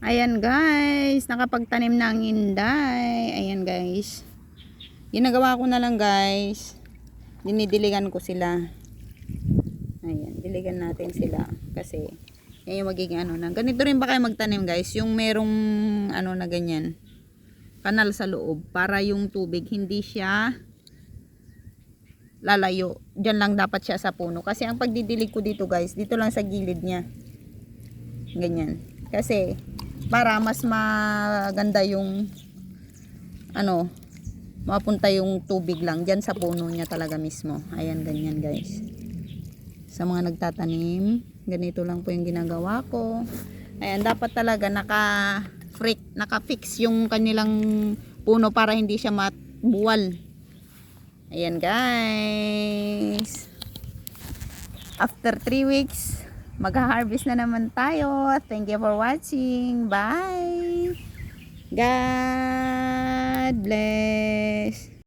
Ayan guys, nakapagtanim na ang inday. Ayan guys. Ginagawa ko na lang guys. Dinidiligan ko sila. Ayan, diligan natin sila. Kasi, yan yung magiging ano na. Ganito rin ba kayo magtanim guys? Yung merong ano na ganyan. Kanal sa loob. Para yung tubig hindi siya lalayo. Diyan lang dapat siya sa puno. Kasi ang pagdidilig ko dito guys, dito lang sa gilid niya. Ganyan. Kasi, para mas maganda yung ano, mapunta yung tubig lang dyan sa puno niya talaga mismo. Ayan, ganyan guys. Sa mga nagtatanim, ganito lang po yung ginagawa ko. Ayan, dapat talaga naka freak, naka-fix yung kanilang puno para hindi siya matbuwal. Ayan guys. After 3 weeks, mag-harvest na naman tayo. Thank you for watching. Bye. God bless.